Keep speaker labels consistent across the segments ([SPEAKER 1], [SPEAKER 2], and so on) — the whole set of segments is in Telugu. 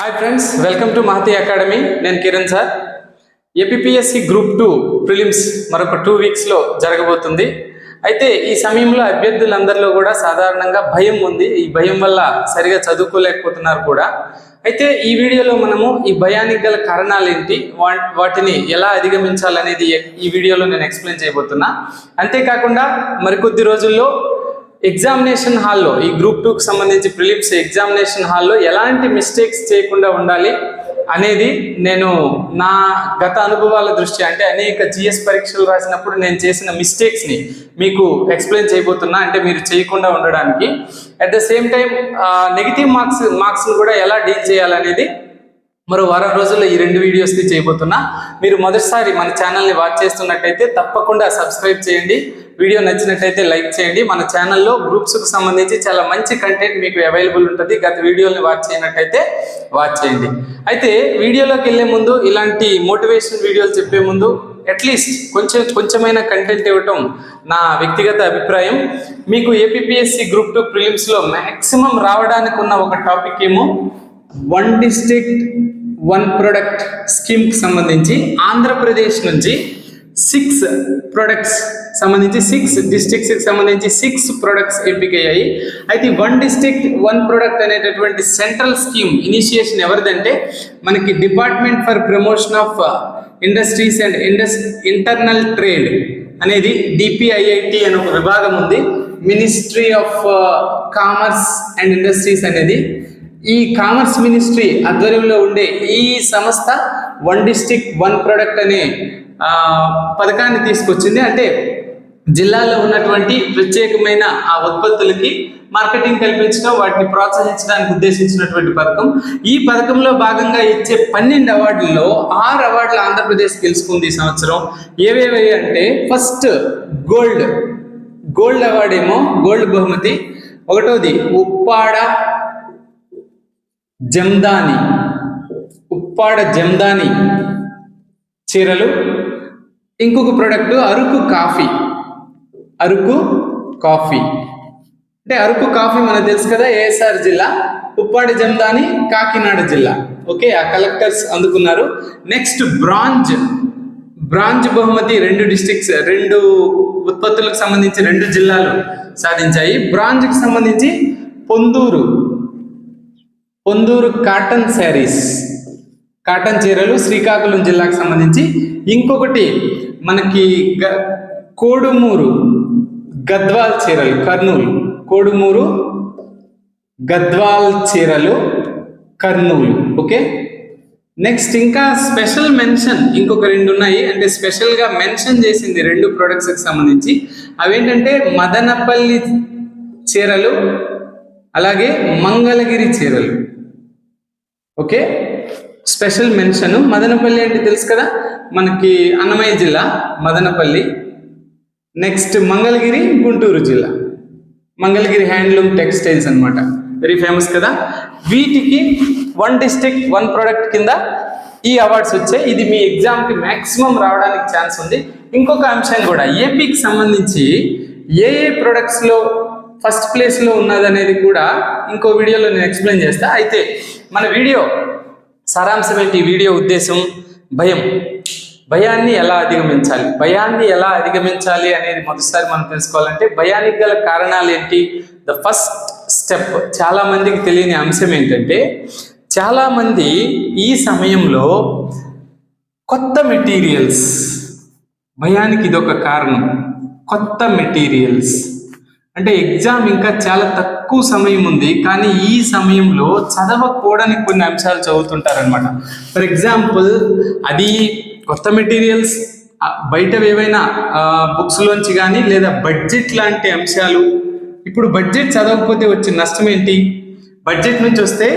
[SPEAKER 1] Hi friends welcome to Mahathi academy నేను Kiran sir. APSC group two prelims మరొక టూ వీక్స్లో జరగబోతుంది. అయితే ఈ సమయంలో అభ్యర్థులందరిలో కూడా సాధారణంగా భయం ఉంది. ఈ భయం వల్ల సరిగా చదువుకోలేకపోతున్నారు కూడా. అయితే ఈ వీడియోలో మనము ఈ భయానికి గల కారణాలు ఏంటి? వా- వాటిని ఎలా అధిగమించాలనేది ఈ వీడియోలో నేను ఎక్స్ప్లెయిన్ చేయబోతున్నా. అంతేకాకుండా మరికొద్ది రోజుల్లో ఎగ్జామినేషన్ హాల్లో ఈ గ్రూప్ టూకి సంబంధించి ప్రిలిప్స్ ఎగ్జామినేషన్ హాల్లో ఎలాంటి మిస్టేక్స్ చేయకుండా ఉండాలి అనేది నేను నా గత అనుభవాల దృష్ట్యా అంటే అనేక జిఎస్ పరీక్షలు రాసినప్పుడు నేను చేసిన మిస్టేక్స్ని మీకు ఎక్స్ప్లెయిన్ చేయబోతున్నా అంటే మీరు చేయకుండా ఉండడానికి. At the same time negative marks మార్క్స్ని కూడా ఎలా డీల్ చేయాలనేది మరో వారం రోజుల్లో ఈ రెండు వీడియోస్ని చేయబోతున్నా. మీరు మొదటిసారి మన ఛానల్ని వాచ్ చేస్తున్నట్టయితే తప్పకుండా సబ్స్క్రైబ్ చేయండి. వీడియో నచ్చినట్టయితే లైక్ చేయండి. మన ఛానల్లో గ్రూప్స్కి సంబంధించి చాలా మంచి కంటెంట్ మీకు అవైలబుల్ ఉంటుంది. గత వీడియోని వాచ్ చేయనట్టయితే వాచ్ చేయండి. అయితే వీడియోలోకి వెళ్ళే ముందు ఇలాంటి మోటివేషన్ వీడియోలు చెప్పే ముందు అట్లీస్ట్ కొంచెం కొంచెమైన కంటెంట్ ఇవ్వటం నా వ్యక్తిగత అభిప్రాయం. మీకు ఏపీఎస్సి గ్రూప్ టూ ప్రిలిమ్స్లో మ్యాక్సిమం రావడానికి ఉన్న ఒక టాపిక్ ఏమో వన్ డిస్ట్రిక్ట్ వన్ ప్రొడక్ట్ స్కీమ్కి సంబంధించి ఆంధ్రప్రదేశ్ నుంచి సిక్స్ ప్రొడక్ట్స్ సంబంధించి సిక్స్ డిస్టిక్స్కి సంబంధించి సిక్స్ ప్రొడక్ట్స్ ఎంపికయ్యాయి అయితే వన్ డిస్ట్రిక్ట్ వన్ ప్రొడక్ట్ అనేటటువంటి సెంట్రల్ స్కీమ్ ఇనిషియేషన్ ఎవరిదంటే మనకి department for promotion of industries and indus internal trade అనేది డిపిఐఐటి అనే ఒక విభాగం ఉంది. Ministry of commerce and industries అనేది. ఈ కామర్స్ మినిస్ట్రీ ఆధ్వర్యంలో ఉండే ఈ సంస్థ వన్ డిస్టిక్ వన్ ప్రొడక్ట్ అనే పథకాన్ని తీసుకొచ్చింది. అంటే జిల్లాలో ఉన్నటువంటి ప్రత్యేకమైన ఆ ఉత్పత్తులకి మార్కెటింగ్ కల్పించడం వాటిని ప్రోత్సహించడానికి ఉద్దేశించినటువంటి పథకం. ఈ పథకంలో భాగంగా ఇచ్చే పన్నెండు అవార్డుల్లో ఆరు అవార్డులు ఆంధ్రప్రదేశ్ గెలుచుకుంది ఈ సంవత్సరం. ఏవేవి అంటే ఫస్ట్ గోల్డ్ గోల్డ్ అవార్డ్ ఏమో గోల్డ్ బహుమతి. ఒకటోది ఉప్పాడ జమ్దాని. ఉప్పాడ జమ్దాని చీరలు. ఇంకొక product Araku coffee. Araku coffee. అంటే అరకు కాఫీ మనకు తెలుసు కదా ఏఎస్ఆర్ జిల్లా ఉప్పాడి జమ్దాని కాకినాడ జిల్లా. ఓకే ఆ కలెక్టర్స్ అందుకున్నారు. Next bronze. బ్రాంజ్ బహుమతి రెండు డిస్ట్రిక్ట్స్ రెండు ఉత్పత్తులకు సంబంధించి రెండు జిల్లాలు సాధించాయి. బ్రాంజ్కి సంబంధించి Ponduru. Ponduru cotton sarees. Cotton చీరలు శ్రీకాకుళం జిల్లాకు సంబంధించి. ఇంకొకటి మనకి గ- కోడుమూరు. గద్వాల్ చీరలు కర్నూలు. కోడుమూరు గద్వాల్ చీరలు కర్నూలు. ఓకే? నెక్స్ట్ ఇంకా స్పెషల్ మెన్షన్ ఇంకొక రెండు ఉన్నాయి అంటే స్పెషల్గా మెన్షన్ చేసింది రెండు ప్రొడక్ట్స్కి సంబంధించి. అవేంటంటే మదనపల్లి చీరలు అలాగే మంగళగిరి చీరలు. ఓకే? Special mention. మదనపల్లి అంటే తెలుసు కదా? మనకి అన్నమయ్య జిల్లా మదనపల్లి. నెక్స్ట్ మంగళగిరి గుంటూరు జిల్లా. మంగళగిరి హ్యాండ్లూమ్ టెక్స్టైల్స్ అనమాట వెరీ ఫేమస్ కదా. వీటికి వన్ డిస్ట్రిక్ట్ వన్ ప్రోడక్ట్ కింద ఈ అవార్డ్స్ వచ్చాయి. ఇది మీ ఎగ్జామ్కి మ్యాక్సిమం రావడానికి ఛాన్స్ ఉంది. ఇంకొక అంశం కూడా ఏపీకి సంబంధించి ఏ ఏ ప్రొడక్ట్స్లో ఫస్ట్ ప్లేస్లో ఉన్నదనేది కూడా ఇంకో వీడియోలో నేను ఎక్స్ప్లెయిన్ చేస్తా. అయితే మన వీడియో సారాంశం ఏంటి? వీడియో ఉద్దేశం భయం. భయాన్ని ఎలా అధిగమించాలి? భయాన్ని ఎలా అధిగమించాలి అనేది మొదటిసారి మనం తెలుసుకోవాలంటే భయానికి గల కారణాలు ఏంటి? ద ఫస్ట్ స్టెప్ చాలా మందికి తెలియని అంశం ఏంటంటే చాలా మంది ఈ సమయంలో కొత్త మెటీరియల్స్ భయానికి ఇదొక కారణం. కొత్త మెటీరియల్స్. అంటే ఎగ్జామ్ ఇంకా చాలా తక్కువ సమయం ఉంది కానీ ఈ సమయంలో చదవకూడని కొన్ని అంశాలు చదువుతుంటారనమాట ఫర్ ఎగ్జాంపుల్ అది కొత్త మెటీరియల్స్ బయట ఏవైనా బుక్స్లోంచి కానీ లేదా బడ్జెట్ లాంటి అంశాలు ఇప్పుడు బడ్జెట్ చదవకపోతే వచ్చే నష్టం ఏంటి? బడ్జెట్ నుంచి వస్తే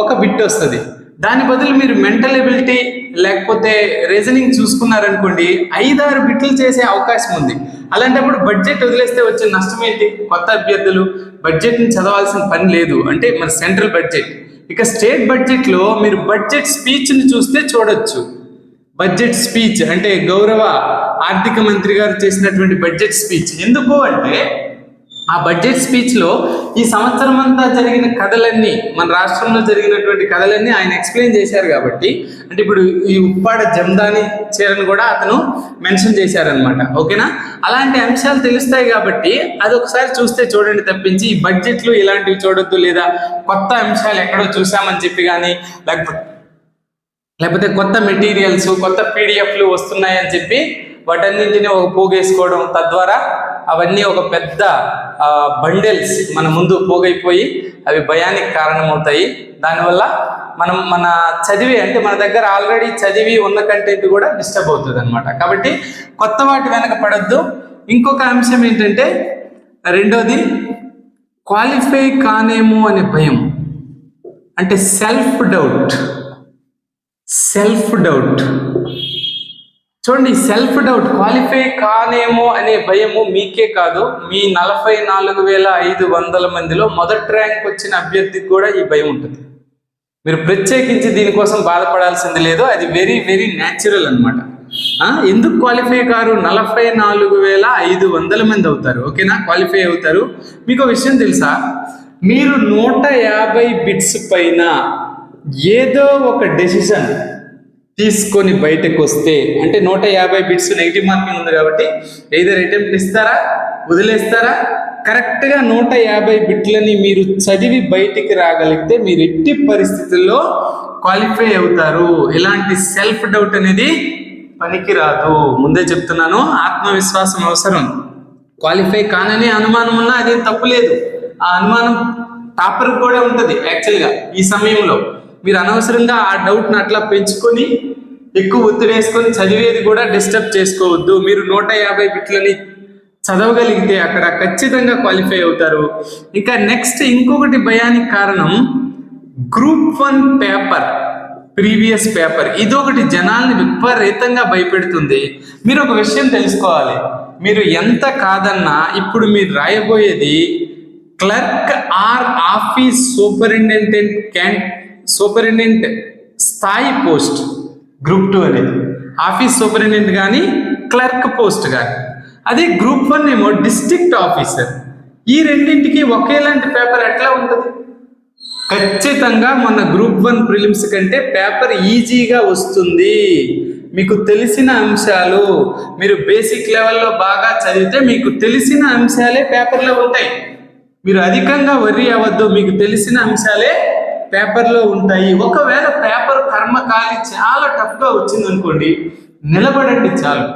[SPEAKER 1] ఒక బిట్ వస్తుంది. దాని బదులు మీరు మెంటల్ ఎబిలిటీ లేకపోతే రీజనింగ్ చూసుకున్నారనుకోండి ఐదారు బిట్లు చేసే అవకాశం ఉంది. అలాంటప్పుడు బడ్జెట్ వదిలేస్తే వచ్చే నష్టం ఏంటి? కొత్త అభ్యర్థులు బడ్జెట్ని చదవాల్సిన పని లేదు. అంటే మన సెంట్రల్ బడ్జెట్ ఇక స్టేట్ బడ్జెట్లో మీరు బడ్జెట్ స్పీచ్ని చూస్తే చూడొచ్చు. బడ్జెట్ స్పీచ్ అంటే గౌరవ ఆర్థిక మంత్రి గారు చేసినటువంటి బడ్జెట్ స్పీచ్. ఎందుకు అంటే ఆ బడ్జెట్ స్పీచ్లో ఈ సంవత్సరం అంతా జరిగిన కథలన్నీ మన రాష్ట్రంలో జరిగినటువంటి కథలన్నీ ఆయన ఎక్స్ప్లెయిన్ చేశారు కాబట్టి అంటే ఇప్పుడు ఈ ఉప్పాడ జమ్దాని చీరను కూడా అతను మెన్షన్ చేశారనమాట ఓకేనా? అలాంటి అంశాలు తెలుస్తాయి కాబట్టి అది ఒకసారి చూస్తే చూడండి తప్పించి ఈ బడ్జెట్లు ఇలాంటివి చూడొద్దు లేదా కొత్త అంశాలు ఎక్కడో చూసామని చెప్పి కానీ లేకపోతే లేకపోతే కొత్త మెటీరియల్స్ కొత్త పీడిఎఫ్లు వస్తున్నాయని చెప్పి వాటన్నింటిని ఒక పోగేసుకోవడం తద్వారా అవన్నీ ఒక పెద్ద బండెల్స్ మన ముందు పోగైపోయి అవి భయానికి కారణమవుతాయి. దానివల్ల మనం మన చదివి అంటే మన దగ్గర ఆల్రెడీ చదివి ఉన్న కంటెంట్ కూడా డిస్టర్బ్ అవుతుంది అనమాట కాబట్టి కొత్త వాటి వెనక పడద్దు. ఇంకొక అంశం ఏంటంటే రెండోది క్వాలిఫై కానేమో అనే భయం. అంటే సెల్ఫ్ డౌట్. సెల్ఫ్ డౌట్ చూడండి సెల్ఫ్ డౌట్ క్వాలిఫై కానేమో అనే భయము మీకే కాదు. మీ నలభై నాలుగు వేల ఐదు వందల మందిలో మొదటి ర్యాంక్ వచ్చిన అభ్యర్థికి కూడా ఈ భయం ఉంటుంది. మీరు ప్రత్యేకించి దీనికోసం బాధపడాల్సింది లేదు. అది వెరీ వెరీ న్యాచురల్ అనమాట ఎందుకు క్వాలిఫై కారు? నలభై నాలుగు వేల ఐదు వందల మంది అవుతారు. ఓకేనా? క్వాలిఫై అవుతారు. మీకు విషయం తెలుసా? మీరు నూట యాభై బిట్స్ పైన ఏదో ఒక డెసిషన్ తీసుకొని బయటకు వస్తే అంటే నూట యాభై బిట్స్ నెగిటివ్ మార్కింగ్ ఉంది కాబట్టి ఏదైనా అటెంప్ట్ ఇస్తారా వదిలేస్తారా? కరెక్ట్గా నూట యాభై బిట్లని మీరు చదివి బయటికి రాగలిగితే మీరు ఎట్టి పరిస్థితుల్లో క్వాలిఫై అవుతారు. ఇలాంటి సెల్ఫ్ డౌట్ అనేది పనికిరాదు. ముందే చెప్తున్నాను ఆత్మవిశ్వాసం అవసరం. క్వాలిఫై కానని అనుమానం ఉన్నా అదేం తప్పులేదు ఆ అనుమానం టాపర్ కూడా ఉంటుంది యాక్చువల్గా ఈ సమయంలో. మీరు అనవసరంగా ఆ డౌట్ని అట్లా పెంచుకొని ఎక్కువ ఒత్తిడి వేసుకొని చదివేది కూడా డిస్టర్బ్ చేసుకోవద్దు. మీరు నూట యాభై బిట్లని చదవగలిగితే అక్కడ ఖచ్చితంగా క్వాలిఫై అవుతారు. ఇంకా నెక్స్ట్ ఇంకొకటి భయానికి కారణం group one paper previous paper ఇదొకటి జనాల్ని విపరీతంగా భయపెడుతుంది. మీరు ఒక విషయం తెలుసుకోవాలి. మీరు ఎంత కాదన్నా ఇప్పుడు మీరు రాయబోయేది clerk or office superintendent can superintendent స్థాయి పోస్ట్ గ్రూప్ టూ అనేది. ఆఫీస్ సూపరింటెండెంట్ కానీ క్లర్క్ పోస్ట్ కానీ అదే గ్రూప్ వన్ ఏమో డిస్ట్రిక్ట్ ఆఫీసర్. ఈ రెండింటికి ఒకేలాంటి పేపర్ ఎట్లా ఉంటుంది? ఖచ్చితంగా మన గ్రూప్ వన్ ప్రిలిమ్స్ కంటే పేపర్ ఈజీగా వస్తుంది. మీకు తెలిసిన అంశాలు మీరు బేసిక్ లెవెల్లో బాగా చదివితే మీకు తెలిసిన అంశాలే పేపర్లో ఉంటాయి. మీరు అధికంగా వర్రీ అవ్వద్దు మీకు తెలిసిన అంశాలే పేపర్లో ఉంటాయి. ఒకవేళ పేపర్ కర్మకాలి చాలా టఫ్గా వచ్చింది అనుకోండి నిలబడండి చాలు.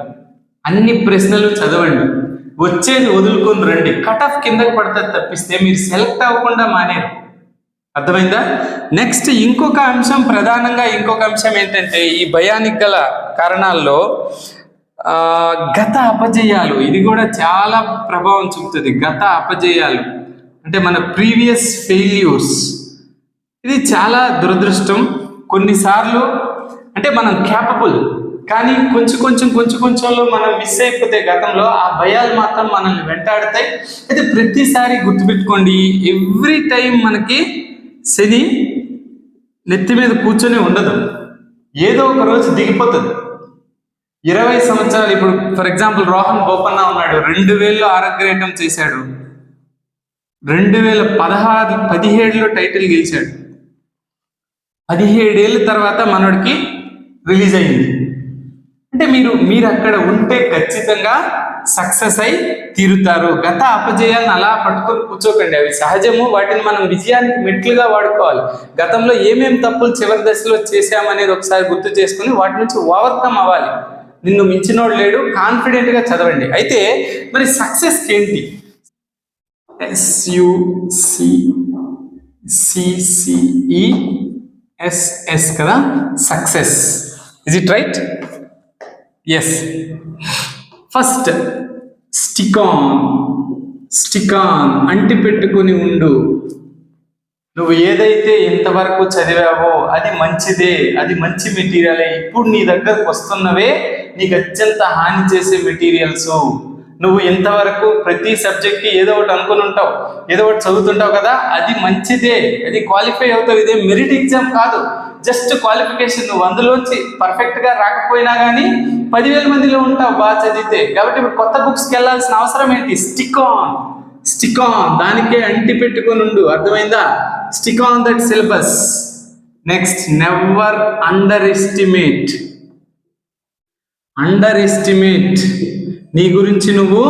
[SPEAKER 1] అన్ని ప్రశ్నలు చదవండి. వచ్చేది వదులుకొని రండి. కట్ ఆఫ్ కిందకి పడుతుంది తప్పిస్తే మీరు సెలెక్ట్ అవ్వకుండా మానేరు. అర్థమైందా? నెక్స్ట్ ఇంకొక అంశం ప్రధానంగా ఇంకొక అంశం ఏంటంటే ఈ భయానికి గల కారణాల్లో గత అపజయాలు. ఇది కూడా చాలా ప్రభావం చూపుతుంది. గత అపజయాలు. అంటే మన ప్రీవియస్ ఫెయిల్యూర్స్. ఇది చాలా దురదృష్టం. కొన్నిసార్లు అంటే మనం క్యాపబుల్ కానీ కొంచెం కొంచెం కొంచెం కొంచెంలో మనం మిస్ అయిపోతే గతంలో ఆ భయాలు మాత్రం మనల్ని వెంటాడతాయి. అయితే ప్రతిసారి గుర్తుపెట్టుకోండి ఎవ్రీ టైం మనకి శని నెత్తి మీద కూర్చొని ఉండదు. ఏదో ఒక రోజు దిగిపోతుంది. ఇరవై సంవత్సరాలు ఇప్పుడు ఫర్ ఎగ్జాంపుల్ రోహన్ బోపన్న ఉన్నాడు రెండు వేల్లో ఆరోగ్యరేటం చేశాడు. రెండు వేల పదహారు పదిహేడులో టైటిల్ గెలిచాడు. పదిహేడేళ్ళ తర్వాత మనోడికి రిలీజ్ అయింది. అంటే మీరు మీరు అక్కడ ఉంటే ఖచ్చితంగా సక్సెస్ అయి తీరుతారు. గత అపజయాలను అలా పట్టుకొని కూర్చోకండి. అవి సహజము. వాటిని మనం విజయానికి మెట్లుగా వాడుకోవాలి. గతంలో ఏమేం తప్పులు చివరి దశలో చేశామనేది ఒకసారి గుర్తు చేసుకుని వాటి నుంచి ఓవర్కమ్ అవ్వాలి. నిన్ను మించినోడు లేడు. కాన్ఫిడెంట్గా చదవండి. అయితే మరి సక్సెస్ ఏంటి? ఎస్యుసి సిసిఈ ఎస్ఎస్ కదా? Success is it right S first stick on stick on అంటి పెట్టుకుని ఉండు. నువ్వు ఏదైతే ఎంతవరకు చదివావో అది మంచిదే. అది మంచి మెటీరియలే ఇప్పుడు నీ దగ్గరకు వస్తున్నవే నీకు అత్యంత హాని చేసే మెటీరియల్స్ నువ్వు ఎంతవరకు ప్రతి సబ్జెక్ట్కి ఏదో ఒకటి అనుకుని ఉంటావు ఏదో ఒకటి చదువుతుంటావు కదా అది మంచిదే అది క్వాలిఫై అవుతావు ఇదే మెరిట్ ఎగ్జామ్ కాదు. జస్ట్ క్వాలిఫికేషన్ నువ్వు అందులోంచి పర్ఫెక్ట్గా రాకపోయినా కానీ పదివేల మందిలో ఉంటావు బాగా చదివితే. కాబట్టి ఇప్పుడు కొత్త బుక్స్కి వెళ్ళాల్సిన అవసరం ఏంటి? స్టిక్ ఆన్ స్టిక్ ఆన్ దానికే అంటి పెట్టుకొని ఉండు. అర్థమైందా? Stick on that syllabus next never underestimate underestimate నీ గురించి నువ్వు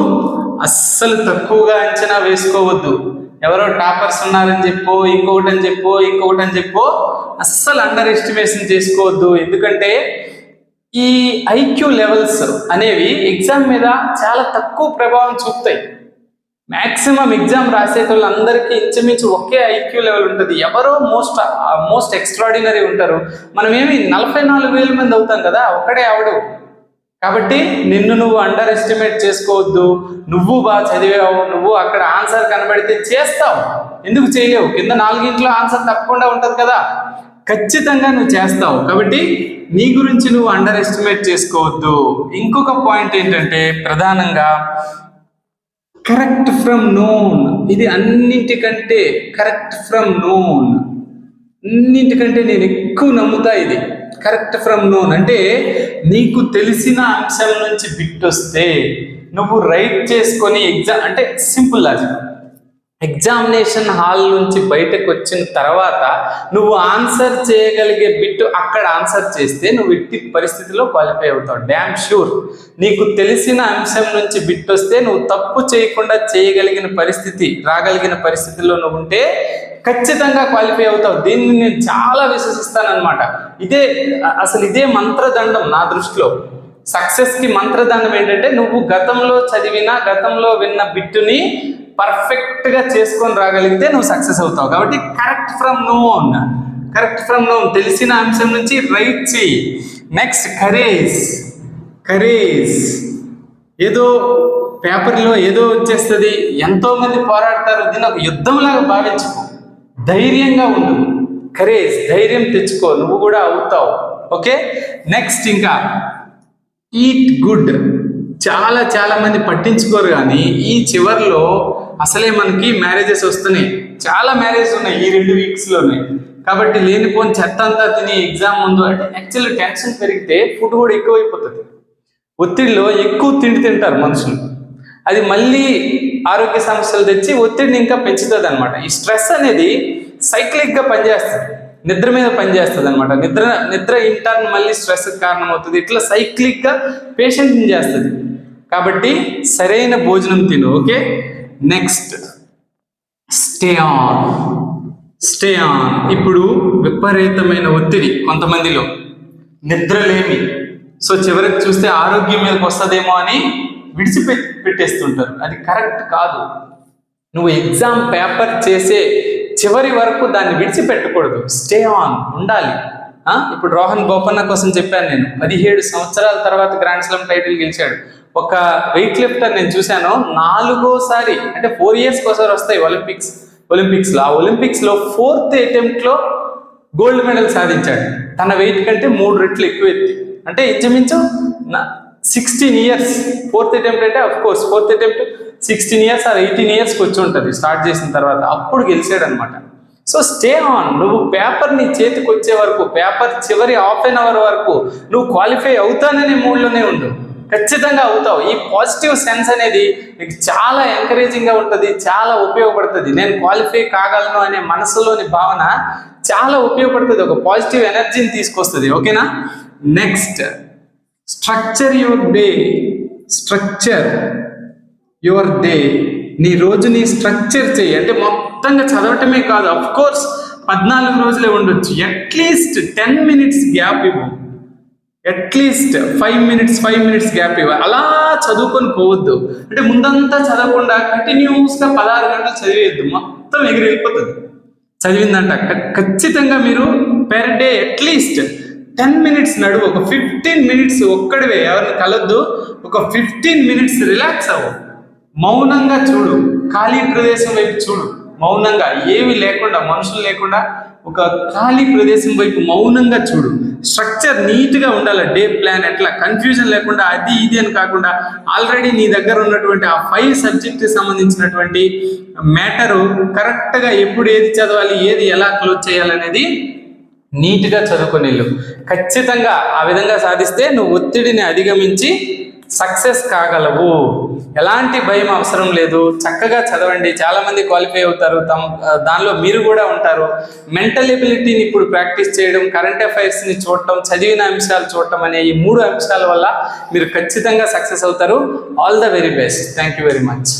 [SPEAKER 1] అస్సలు తక్కువగా అంచనా వేసుకోవద్దు. ఎవరో టాపర్స్ ఉన్నారని చెప్పో ఇంకొకటి అని చెప్పో ఇంకొకటి అని చెప్పో అస్సలు అండర్ ఎస్టిమేషన్ చేసుకోవద్దు. ఎందుకంటే ఈ ఐక్యూ లెవెల్స్ అనేవి ఎగ్జామ్ మీద చాలా తక్కువ ప్రభావం చూపుతాయి. మ్యాక్సిమం ఎగ్జామ్ రాసేటోళ్ళందరికీ ఇంచుమించు ఒకే ఐక్యూ లెవెల్ ఉంటుంది. ఎవరో మోస్ట్ మోస్ట్ ఎక్స్ట్రాడినరీ ఉంటారు. మనం నలభై నాలుగు వేల మంది అవుతాం కదా ఒక్కడే ఆవిడు కాబట్టి నిన్ను నువ్వు అండర్ ఎస్టిమేట్ చేసుకోవద్దు. నువ్వు బాగా చదివావు నువ్వు అక్కడ ఆన్సర్ కనబడితే చేస్తావు. ఎందుకు చేయలేవు? కింద నాలుగింట్లో ఆన్సర్ తప్పకుండా ఉంటుంది కదా. ఖచ్చితంగా నువ్వు చేస్తావు. కాబట్టి నీ గురించి నువ్వు అండర్ ఎస్టిమేట్ చేసుకోవద్దు. ఇంకొక పాయింట్ ఏంటంటే ప్రధానంగా కరెక్ట్ ఫ్రమ్ నోన్ ఇది అన్నింటికంటే కరెక్ట్ ఫ్రమ్ నోన్ అన్నింటికంటే నేను ఎక్కువ నమ్ముతా ఇది. కరెక్ట్ ఫ్రమ్ నోన్ అంటే నీకు తెలిసిన అంశం నుంచి బిట్ వస్తే నువ్వు రైట్ చేసుకొని ఎగ్జామ్ అంటే సింపుల్ లాజిక్ ఎగ్జామినేషన్ హాల్ నుంచి బయటకు వచ్చిన తర్వాత నువ్వు ఆన్సర్ చేయగలిగే బిట్ అక్కడ ఆన్సర్ చేస్తే నువ్వు ఇట్టి పరిస్థితిలో క్వాలిఫై అవుతావు. డ్యామ్ షూర్ నీకు తెలిసిన అంశం నుంచి బిట్ వస్తే నువ్వు తప్పు చేయకుండా చేయగలిగిన పరిస్థితి రాగలిగిన పరిస్థితిలో నువ్వు ఉంటే ఖచ్చితంగా క్వాలిఫై అవుతావు. దీన్ని నేను చాలా విశ్వసిస్తానన్నమాట. ఇదే అసలు ఇదే మంత్రదండం నా దృష్టిలో. సక్సెస్కి మంత్రదండం ఏంటంటే నువ్వు గతంలో చదివిన గతంలో విన్న బిట్టుని పర్ఫెక్ట్గా చేసుకొని రాగలిగితే నువ్వు సక్సెస్ అవుతావు. కాబట్టి correct from known correct from known తెలిసిన అంశం నుంచి రైట్ చేయి నెక్స్ట్ కరేజ్ కరేజ్ ఏదో పేపర్లో ఏదో వచ్చేస్తుంది. ఎంతో మంది పోరాడతారు. దీన్ని ఒక యుద్ధంలాగా భావించుకో. ధైర్యంగా ఉండు. కరేజ్ ధైర్యం తెచ్చుకో నువ్వు కూడా అవుతావు. ఓకే? నెక్స్ట్ ఇంకా ఈట్ గుడ్ చాలా చాలా మంది పట్టించుకోరు కానీ ఈ చివర్లో అసలే మనకి మ్యారేజెస్ వస్తున్నాయి. చాలా మ్యారేజెస్ ఉన్నాయి ఈ రెండు వీక్స్లోనే కాబట్టి లేనిపోని చెత్త అంతా తిని ఎగ్జామ్ ముందు అంటే యాక్చువల్లీ టెన్షన్ పెరిగితే ఫుడ్ కూడా ఎక్కువైపోతుంది. ఒత్తిడిలో ఎక్కువ తిండి తింటారు మనుషులు. అది మళ్ళీ ఆరోగ్య సమస్యలు తెచ్చి ఒత్తిడిని ఇంకా పెంచుతుంది అనమాట ఈ స్ట్రెస్ అనేది సైక్లిక్గా పనిచేస్తుంది. నిద్ర మీద పనిచేస్తుంది అనమాట నిద్ర నిద్ర ఇంటర్న్ మళ్ళీ స్ట్రెస్ కారణం అవుతుంది ఇట్లా సైక్లిక్గా పేషెంట్ని చేస్తుంది. కాబట్టి సరైన భోజనం తిను okay? Next stay on stay on ఇప్పుడు విపరీతమైన ఒత్తిడి కొంతమందిలో. నిద్రలేమి. సో చివరికి చూస్తే ఆరోగ్యం మీదకి వస్తుందేమో అని విడిచిపె పెట్టేస్తుంటారు. అది కరెక్ట్ కాదు. నువ్వు ఎగ్జామ్ పేపర్ చేసే చివరి వరకు దాన్ని విడిచిపెట్టకూడదు. స్టే ఆన్ ఉండాలి. ఇప్పుడు రోహన్ బోపన్న కోసం చెప్పాను నేను. పదిహేడు సంవత్సరాల తర్వాత గ్రాండ్ స్లామ్ టైటిల్ గెలిచాడు. ఒక వెయిట్ లిఫ్టర్ నేను చూశాను. నాలుగోసారి అంటే ఫోర్ ఇయర్స్ ఒకసారి వస్తాయి ఒలింపిక్స్ ఒలింపిక్స్లో. ఆ ఒలింపిక్స్లో ఫోర్త్ అటెంప్ట్లో గోల్డ్ మెడల్ సాధించాడు. తన వెయిట్ కంటే మూడు రెట్లు ఎక్కువ ఎత్తి. అంటే ఇంచుమించు సిక్స్టీన్ ఇయర్స్ ఫోర్త్ అటెంప్ట్ అంటే of course fourth attempt sixteen years or eighteen ఇయర్స్కి వచ్చి ఉంటుంది స్టార్ట్ చేసిన తర్వాత. అప్పుడు గెలిచాడు అనమాట సో స్టే ఆన్ నువ్వు పేపర్ నీ చేతికి వచ్చే వరకు పేపర్ చివరి హాఫ్ అన్ అవర్ వరకు నువ్వు క్వాలిఫై అవుతాననే మూడ్లోనే ఉండు. ఖచ్చితంగా అవుతావు. ఈ పాజిటివ్ సెన్స్ అనేది నీకు చాలా ఎంకరేజింగ్గా ఉంటుంది చాలా ఉపయోగపడుతుంది. నేను క్వాలిఫై కాగలను అనే మనసులోని భావన చాలా ఉపయోగపడుతుంది. ఒక పాజిటివ్ ఎనర్జీని తీసుకొస్తుంది. ఓకేనా next structure your day structure your day నీ రోజుని స్ట్రక్చర్ చేయి. అంటే మొత్తంగా చదవటమే కాదు. అఫ్ కోర్స్ పద్నాలుగు రోజులే ఉండొచ్చు. At least ten minutes gap ఇవ్వు. At least five minutes five minutes gap ఇవ్వాలి అలా చదువుకొని పోవద్దు. అంటే ముందంతా చదవకుండా కంటిన్యూస్గా పదహారు గంటలు చదివేయద్దు. మొత్తం ఎగిరి వెళ్ళిపోతుంది చదివిందంట ఖచ్చితంగా మీరు per day at least ten minutes నడువు ఒక ఫిఫ్టీన్ మినిట్స్ ఒక్కడివే ఎవరిని కలొద్దు ఒక ఫిఫ్టీన్ మినిట్స్ రిలాక్స్ అవ్వు. మౌనంగా చూడు ఖాళీ ప్రదేశం వైపు చూడు. మౌనంగా ఏమి లేకుండా మనుషులు లేకుండా ఒక ఖాళీ ప్రదేశం వైపు మౌనంగా చూడు. స్ట్రక్చర్ నీట్గా ఉండాలి డే ప్లాన్ ఎట్లా కన్ఫ్యూజన్ లేకుండా అది ఇది అని కాకుండా ఆల్రెడీ నీ దగ్గర ఉన్నటువంటి ఆ ఫైవ్ సబ్జెక్ట్కి సంబంధించినటువంటి మ్యాటరు కరెక్ట్గా ఎప్పుడు ఏది చదవాలి ఏది ఎలా క్లోజ్ చేయాలనేది నీట్గా చదువుకొని వెళ్ళు ఖచ్చితంగా ఆ విధంగా సాధిస్తే నువ్వు ఒత్తిడిని అధిగమించి సక్సెస్ కాగలవు. ఎలాంటి భయం అవసరం లేదు. చక్కగా చదవండి. చాలా మంది క్వాలిఫై అవుతారు. తమ దానిలో మీరు కూడా ఉంటారు. మెంటల్ ఎబిలిటీని ఇప్పుడు ప్రాక్టీస్ చేయడం కరెంట్ అఫైర్స్ని చూడటం చదివిన అంశాలు చూడటం అనే ఈ మూడు అంశాల వల్ల మీరు ఖచ్చితంగా సక్సెస్ అవుతారు. All the very best. Thank you very much.